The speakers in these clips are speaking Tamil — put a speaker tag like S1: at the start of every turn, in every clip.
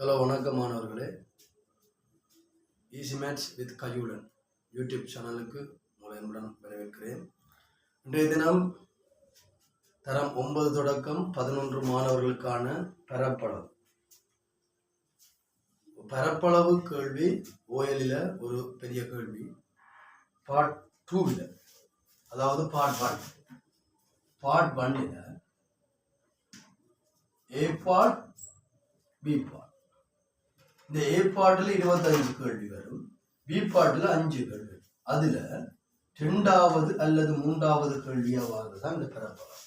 S1: ஹலோ வணக்கம் மாணவர்களே. ஈஸி மேத்ஸ் வித் கயூடன் யூடியூப் சேனலுக்கு உங்களை அன்புடன் வரவேற்கிறேன். இன்றைய தினம் தரம் ஒன்பது தொடக்கம் பதினொன்று மாணவர்களுக்கான பரப்பளவு. பரப்பளவு கேள்வி ஓயலில் ஒரு பெரிய கேள்வி. பார்ட் டூவில் அதாவது பார்ட் ஒன் பார்ட் ஒன்னில் ஏ பார்ட் பி பார்ட் இந்த ஏ பாட்டில் இருபத்தஞ்சு கேள்வி வரும் பி பாட்டில் அஞ்சு கேள்வி அதில் ரெண்டாவது அல்லது மூன்றாவது கேள்வியாவது தான் இந்த பரப்பளவு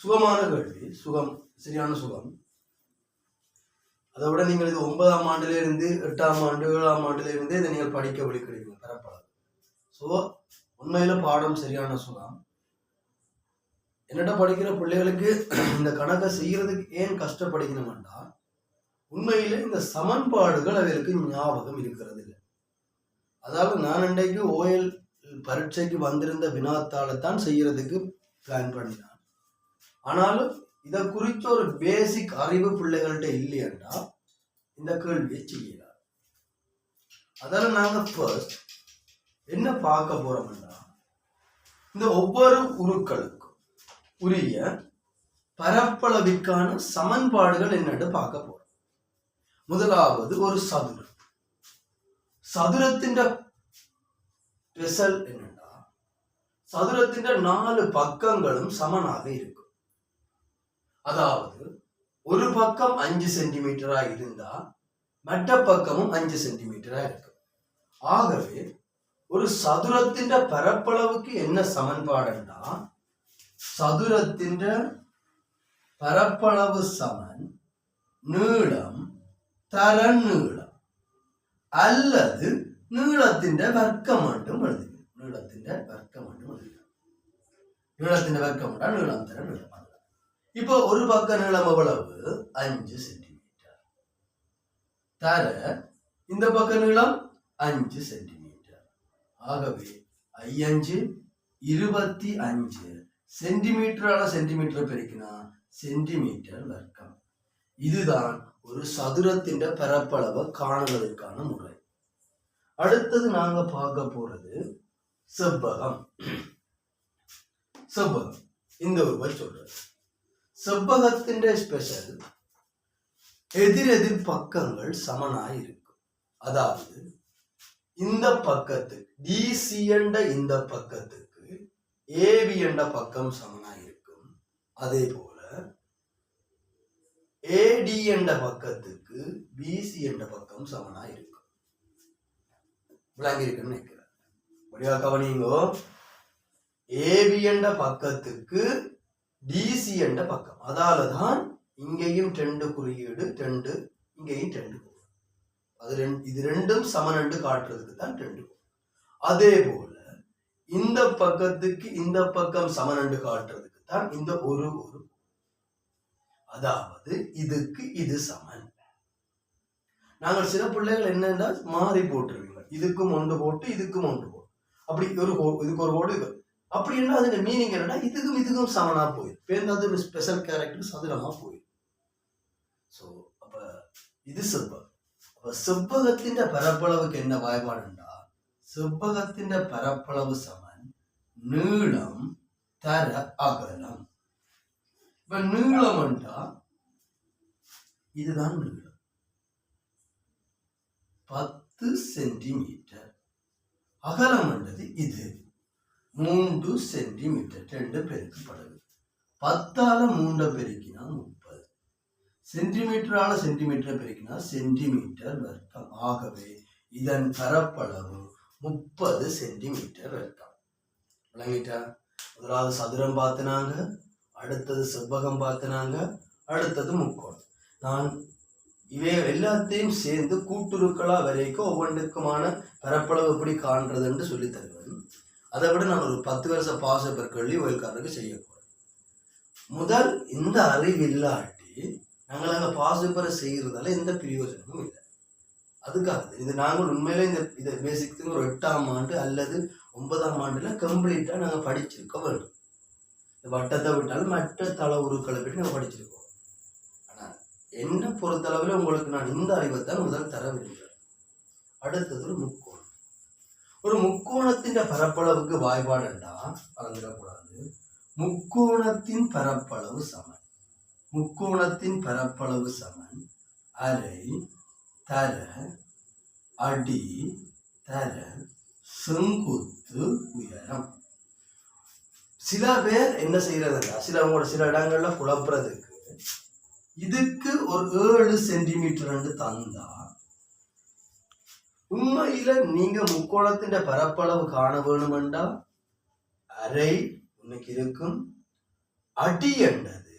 S1: சுகமான கேள்வி சுகம் சரியான சுகம். அதை விட நீங்கள் இது ஒன்பதாம் ஆண்டுல இருந்து எட்டாம் ஆண்டு ஏழாம் ஆண்டுல இருந்து இதை நீங்கள் படிக்க வழிக்கிறீங்க பரப்பளவு ஸோ உண்மையில பாடம் சரியான சுகம். என்னட்ட படிக்கிற பிள்ளைகளுக்கு இந்த கணக்கை செய்யறதுக்கு ஏன் கஷ்டப்படுகிறோம்டா உண்மையிலே இந்த சமன்பாடுகள் அவருக்கு ஞாபகம் இருக்கிறது இல்லை அதாவது நான் இன்றைக்கு ஓயல் பரீட்சைக்கு வந்திருந்த வினாத்தாளை தான் செய்யறதுக்கு பிளான் பண்ணினான். ஆனாலும் இதை குறித்த ஒரு பேசிக் அறிவு பிள்ளைகள்கிட்ட இல்லையன்னா இந்த கேள்வியை செய்யலாம் அதால நாங்கள் ஃபர்ஸ்ட் என்ன பார்க்க போறோம்னா இந்த ஒவ்வொரு உருக்களுக்கும் உரிய பரப்பளவிற்கான சமன்பாடுகள் என்னன்னு பார்க்க போறோம். முதலாவது ஒரு சதுரம். சதுரத்தின் ரிசல் என்னன்னா சதுரத்தின் நாலு பக்கங்களும் சமனாக இருக்கும். அதாவது ஒரு பக்கம் அஞ்சு சென்டிமீட்டரா இருந்தா மற்ற பக்கமும் அஞ்சு சென்டிமீட்டரா இருக்கும். ஆகவே ஒரு சதுரத்தின் பரப்பளவுக்கு என்ன சமன்பாடுன்னா சதுரத்தின் பரப்பளவு சமன் நீளம் தரன் നീളം அல்லது നീളത്തിന്റെ വർക്കം மட்டும் എഴുതുക നീളത്തിന്റെ വർക്കം மட்டும் എഴുതുക നീളത്തിന്റെ വർക്കം കൊണ്ടാ നീളം തരം നീളം இப்போ ஒரு பக்க நீளம் எவ்வளவு அஞ்சு சென்டிமீட்டர் தர இந்த பக்க நீளம் அஞ்சு சென்டிமீட்டர் ஆகவே ஐயஞ்சு இருபத்தி அஞ்சு சென்டிமீட்டரால சென்டிமீட்டர் பெருக்கினா சென்டிமீட்டர் வர்க்கம் இதுதான் ஒரு சதுரத்தின் பரப்பளவை காணுவதற்கான முறை. அடுத்தது நாங்க பார்க்க போறது செவ்வகம். செவ்வகம். இந்த உருவ சொல்றது செவ்வகத்தின் ஸ்பெஷல் எதிரெதிர் பக்கங்கள் சமனாய் இருக்கும். அதாவது இந்த பக்கத்துக்கு டிசி என்ற இந்த பக்கத்துக்கு ஏபி என்ற பக்கம் சமனாய் இருக்கும். அதே போல ஏடி என்ற பக்கத்துக்கு பிசி என்ற பக்கம் சமனா இருக்கும். விளங்கி இருக்குன்னு நினைக்கிறேன். வடிவா கவனிங்கோ? ஏபி என்ற பக்கத்துக்கு டிசி என்ற பக்கம். அதால தான் இங்கேயும் ரெண்டு குறியீடு ரெண்டு இங்கேயும் ரெண்டு அது ரெண்டு இது ரெண்டும் சமனண்டு காட்டுறதுக்கு தான் ரெண்டு அதே போல இந்த பக்கத்துக்கு இந்த பக்கம் சமனண்டு காட்டுறதுக்கு தான் இந்த ஒரு ஒரு அதாவது இதுக்கு இது சமன். நாங்கள் சில பிள்ளைகள் என்னென்னா மாறி போட்டுருவீங்க இதுக்கும் ஒன்று போட்டு இதுக்கும் ஒன்று போட்டு. அப்படி ஒரு இதுக்கு ஒரு ஓடு அப்படி என்ன அதுக்கு மீனிங் என்னன்னா இதுக்கும் இதுக்கும் சமனா போயிடும் பேருந்து ஒரு ஸ்பெஷல் கேரக்டர் சதுரமா போயிடும் ஸோ அப்ப இது செவ்வகம். அப்ப செவ்வகத்தின் பரப்பளவுக்கு என்ன வாய்ப்பாடுண்டா செவ்வகத்தின் பரப்பளவு சமன் நீளம் தர அகலம். இப்ப நீளம்ன்றா இதுதான் நீளம். பத்து சென்டிமீட்டர். அகலம்ன்றது இது. மூன்று சென்டிமீட்டர் ரெண்டு பெருக்கப்படுது பத்தால மூண்ட பெருக்கினா முப்பது. சென்டிமீட்டரால சென்டிமீட்டர் பெருக்கினா சென்டிமீட்டர் வர்க்கம். ஆகவே இதன் பரப்பளவு முப்பது சென்டிமீட்டர் வர்க்கம். விளங்கிட்டா? முதலாவது சதுரம் பார்த்தினாங்க அடுத்தது செவ்வகம் பார்த்தினாங்க அடுத்தது முக்கோணம். நான் இவை எல்லாத்தையும் சேர்ந்து கூட்டுருக்களா வரைக்கும் ஒவ்வொன்றுக்குமான பரப்பளவு எப்படி காண்றது என்று சொல்லி தருவேன். அதை விட நான் ஒரு பத்து வருஷம் பாச பெருக்கள்ளி ஒயல்காரருக்கு செய்ய போறேன். முதல் இந்த அறிவு இல்லாட்டி நாங்கள் அங்கே பாசுபரை செய்கிறதால எந்த பிரயோஜனமும் இல்லை. அதுக்காக இது நாங்கள் உண்மையிலே இந்த இதை பேசிக்ஸுக்கு ஒரு எட்டாம் ஆண்டு அல்லது ஒன்பதாம் ஆண்டுல கம்ப்ளீட்டாக நாங்கள் படிச்சிருக்க வேண்டும். இந்த வட்டத்தை விட்டாலும் மற்ற தளவுருக்களை பற்றி நம்ம படிச்சிருக்கோம். ஆனால் என்ன பொறுத்தளவில் உங்களுக்கு நான் இந்த அறிவைத்தான் முதல் தர விரும்புகிறேன். அடுத்தது ஒரு முக்கோணம். ஒரு முக்கோணத்தின் பரப்பளவுக்கு வாய்பாடுண்டா மறந்துடக்கூடாது முக்கோணத்தின் பரப்பளவு சமன். முக்கோணத்தின் பரப்பளவு சமன். அரை தர அடி தர செங்குத்து உயரம். சில பேர் என்ன செய்யறதுன்னா சில அவங்களோட சில இடங்கள்ல குழப்புறதுக்கு இதுக்கு ஒரு ஏழு சென்டிமீட்டர் தந்தா உண்மையில நீங்க முக்கோணத்தின் பரப்பளவு காண வேணுமெண்டா? அரை உனக்கு இருக்கும். அடி என்றது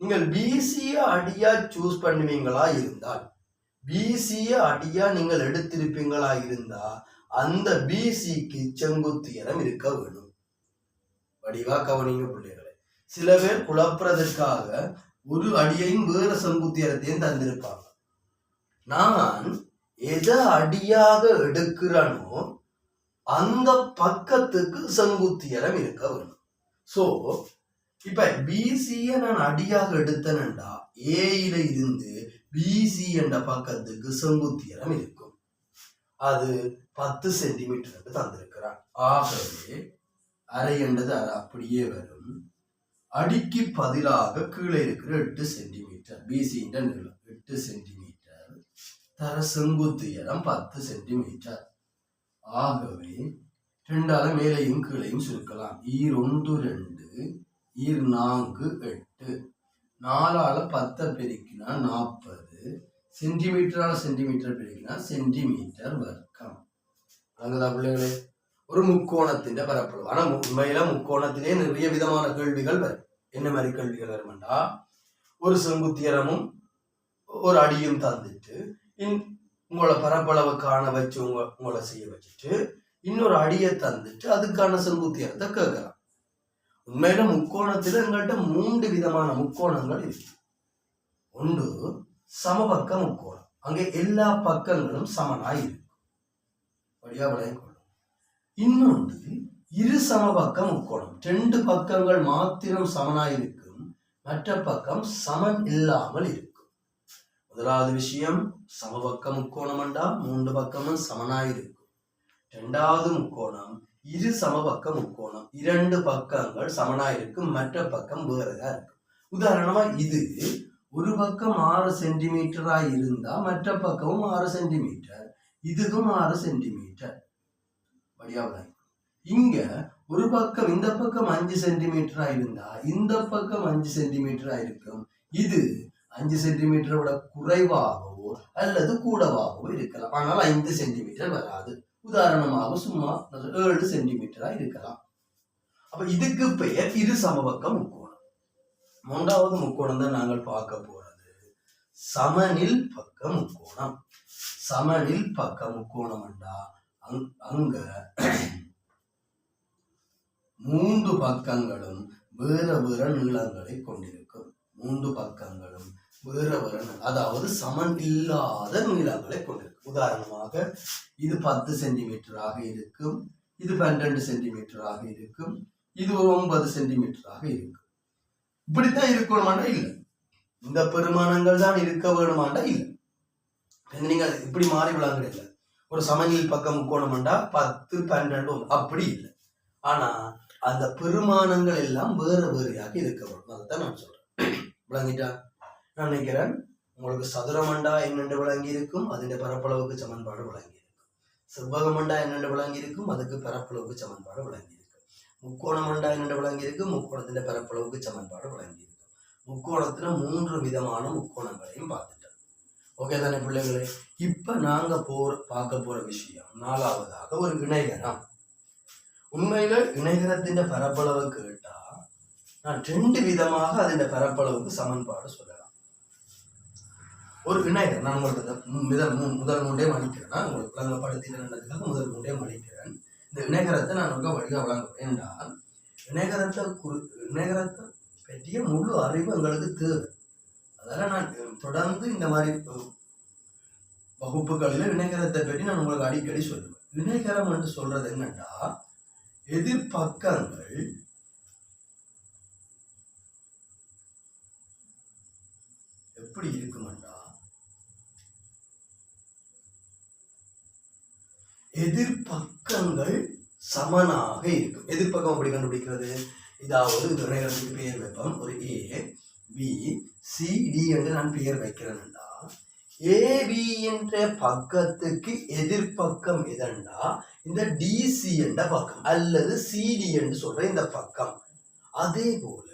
S1: நீங்கள் பிசிய அடியா சூஸ் பண்ணுவீங்களா இருந்தால் பிசிய அடியா நீங்கள் எடுத்திருப்பீங்களா இருந்தா அந்த பிசிக்கு செங்குத்துயரம் இருக்க வேணும். வடிவா கவனிங்க பிள்ளைகளை. சில பேர் குழப்புறதற்காக ஒரு அடியையும் வேற செங்குத்தியரத்தையும் தந்திருப்பாங்க. நான் எதை அடியாக எடுக்கிறனோ அந்த பக்கத்துக்கு செங்குத்தியரம் இருக்க வேணும் சோ இப்ப பிசிய நான் அடியாக எடுத்தேன்டா ஏயில இருந்து பிசி என்ற பக்கத்துக்கு செங்குத்தியரம் இருக்கும். அது பத்து சென்டிமீட்டருக்கு தந்திருக்கிறான். ஆகவே அரை என்றது அரை அப்படியே வரும். அடிக்கு பதிலாக கீழே இருக்கிற எட்டு சென்டிமீட்டர் பிசின்ற நீளம் எட்டு சென்டிமீட்டர் தர செங்குத்து இடம் பத்து சென்டிமீட்டர் ஆகவே ரெண்டால மேலையும் கீழையும் சுருக்கலாம். ஈர் ஒன்று ரெண்டு ஈர் நான்கு எட்டு. நாலால பத்தை பெருக்கினா நாற்பது சென்டிமீட்டரால சென்டிமீட்டர் பெருக்கினா சென்டிமீட்டர் வர்க்கம். விளங்குதா பிள்ளைகளே? ஒரு முக்கோணத்தின் பரப்பளவு ஆனா உண்மையில முக்கோணத்திலே நிறைய விதமான கேள்விகள் வரும். என்ன மாதிரி கேள்விகள் வருமெண்டா ஒரு செங்குத்தியரமும் ஒரு அடியும் தந்துட்டு இன் உங்களை பரப்பளவு காண வச்சு உங்க உங்களை செய்ய வச்சுட்டு இன்னொரு அடியை தந்துட்டு அதுக்கான செங்குத்தியரத்தை கேட்கலாம். உண்மையில முக்கோணத்துல எங்கள்கிட்ட மூன்று விதமான முக்கோணங்கள் இருக்கு. ஒன்று சமபக்க முக்கோணம். அங்கே எல்லா பக்கங்களும் சமனாய் இருக்கும். வழியா விளையக்கொள்ளும் இன்னொன்று இரு சமபக்க முக்கோணம் ரெண்டு பக்கங்கள் மாத்திரம் சமனாயிருக்கும் மற்ற பக்கம் சமன் இல்லாமல் இருக்கும். முதலாவது விஷயம் சமபக்க முக்கோணம் என்றால் மூன்று பக்கமும் சமனாயிருக்கும் இரண்டாவது முக்கோணம் இரு சமபக்க முக்கோணம் இரண்டு பக்கங்கள் சமனாயிருக்கும் மற்ற பக்கம் வேறதா இருக்கும். உதாரணமா இது ஒரு பக்கம் ஆறு சென்டிமீட்டரா இருந்தா மற்ற பக்கமும் ஆறு சென்டிமீட்டர் இதுக்கும் ஆறு சென்டிமீட்டர். வழியாவில இங்க ஒரு பக்கம் இந்த பக்கம் அஞ்சு சென்டிமீட்டரா இருந்தா இந்த பக்கம் அஞ்சு சென்டிமீட்டரா இருக்கும். இது அஞ்சு சென்டிமீட்டரை விட குறைவாகவோ அல்லது கூடவாகவோ இருக்கலாம். ஆனால் ஐந்து சென்டிமீட்டர் வராது. உதாரணமாக சும்மா ஏழு சென்டிமீட்டரா இருக்கலாம். அப்ப இதுக்கு பெயர் இரு சமபக்க முக்கோணம். மூன்றாவது முக்கோணம் தான் நாங்கள் பார்க்க போறது. சமனில் பக்க முக்கோணம். சமனில் பக்க முக்கோணம் என்றா அங்க மூன்று பக்கங்களும் வேற வேற நீளங்களை கொண்டிருக்கும். மூன்று பக்கங்களும் வேற வேற அதாவது சமன் இல்லாத நீளங்களை கொண்டிருக்கும். உதாரணமாக இது பத்து சென்டிமீட்டராக இருக்கும் இது பன்னிரண்டு சென்டிமீட்டராக இருக்கும் இது ஒன்பது சென்டிமீட்டராக இருக்கும். இப்படித்தான் இருக்கணுமாண்டா? இல்லை. இந்த பெருமானங்கள் தான் இருக்க வேணுமாண்டா? இல்லை. நீங்க இப்படி மாறி விளாங்க ஒரு சமநில் பக்கம் முக்கோணம் பத்து பன்னெண்டு அப்படி இல்லை. ஆனா அந்த பெருமானங்கள் எல்லாம் வேறு வேறையாக இருக்க வேண்டும். அதைத்தான் நான் சொல்றேன். விளங்கிட்டா? நான் நினைக்கிறேன் உங்களுக்கு சதுரமண்டா என்னென்று விளங்கி இருக்கும் அதனுடைய பரப்பளவுக்கு சமன்பாடு விளங்கி இருக்கும் செவ்வகமண்டா என்னென்று விளங்கி இருக்கும் அதுக்கு பரப்பளவுக்கு சமன்பாடு விளங்கி இருக்கும் முக்கோணமண்டா என்னென்று விளங்கி இருக்கும் முக்கோணத்தின் பரப்பளவுக்கு சமன்பாடு விளங்கி இருக்கும் முக்கோணத்துல மூன்று விதமான முக்கோணங்களையும் பார்த்து ஓகே தானே பிள்ளைகளே? இப்போ நாங்க போற பார்க்க போற விஷயம் நாலாவதாக ஒரு இணைகரம். உண்மையில இணைகரத்தின் பரப்பளவு கேட்டா நான் ரெண்டு விதமாக அதன் பரப்பளவுக்கு சமன்பாடு சொல்லலாம். ஒரு விநாயகர் நான் உங்களுக்கு முதல் முதல் மூன்றே மன்னிக்கிறேன். உங்களுக்கு விளங்கப்படுத்தினதுக்காக முதல் மூன்றே மன்னிக்கிறேன். இந்த விநாயகரத்தை நான் உங்களுக்கு வழியாக வழங்குவேன் என்றால் விநாயகரத்தை குறி விநாயகரத்தை பற்றிய முழு அறிவு எங்களுக்கு தேவை. அதெல்லாம் நான் தொடர்ந்து இந்த மாதிரி வகுப்புகளில் இணைகரத்தை பற்றி நான் உங்களுக்கு அடிக்கடி சொல்லுவேன். இணைகரம் என்று சொல்றது என்னன்னா எதிர்பக்கங்கள் எப்படி இருக்குமெண்டா எதிர்பக்கங்கள் சமனாக இருக்கும். எதிர்பக்கம் எப்படி கண்டுபிடிக்கிறது? இதாவது இது பெயர் வைப்போம். ஒரு ஏ பி சிடி என்று நான் பெயர் வைக்கிறேன்டா. ஏபி என்ற பக்கத்துக்கு எதிர்பக்கம் எதண்டா? இந்த டிசி என்ற பக்கம். அல்லது சிடி என்று சொல்ற இந்த பக்கம். அதே போல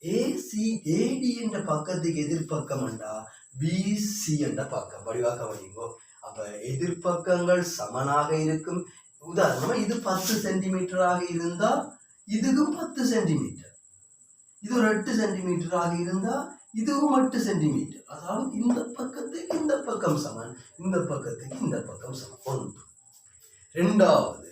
S1: ஏசி ஏடி என்ற பக்கத்துக்கு எதிர்பக்கம் என்றா பிசி என்ற பக்கம். வடிவாக வடிங்கோ அப்ப எதிர்பக்கங்கள் சமனாக இருக்கும். உதாரணமா இது பத்து சென்டிமீட்டராக இருந்தா இதுக்கும் பத்து சென்டிமீட்டர். இது ஒரு எட்டு சென்டிமீட்டராக இருந்தா இதுவும் எட்டு சென்டிமீட்டர் அதாவது இந்த பக்கத்துக்கு இந்த பக்கம் சமன் இந்த பக்கத்துக்கு இந்த பக்கம் சமன். ஒன்று. ரெண்டாவது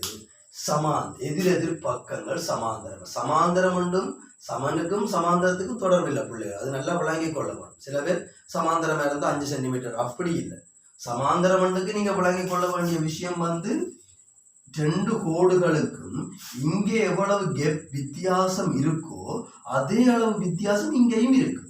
S1: சமாந்த எதிரெதிர் பக்கங்கள் சமாந்தரம். சமாந்தரம் என்றும் சமனுக்கும் சமாந்தரத்துக்கும் தொடர்பில்லை பிள்ளைகள் அது நல்லா விளங்கிக் கொள்ளப்படும். சில பேர் சமாந்தரமா இருந்தால் அஞ்சு சென்டிமீட்டர் அப்படி இல்லை. சமாந்தரம் என்றுக்கு நீங்க விளங்கிக் கொள்ள வேண்டிய விஷயம் வந்து ரெண்டு கோடுகளுக்கும் இங்கே எவ்வளவு கெப் வித்தியாசம் இருக்கோ அதே அளவு வித்தியாசம் இங்கேயும் இருக்கு.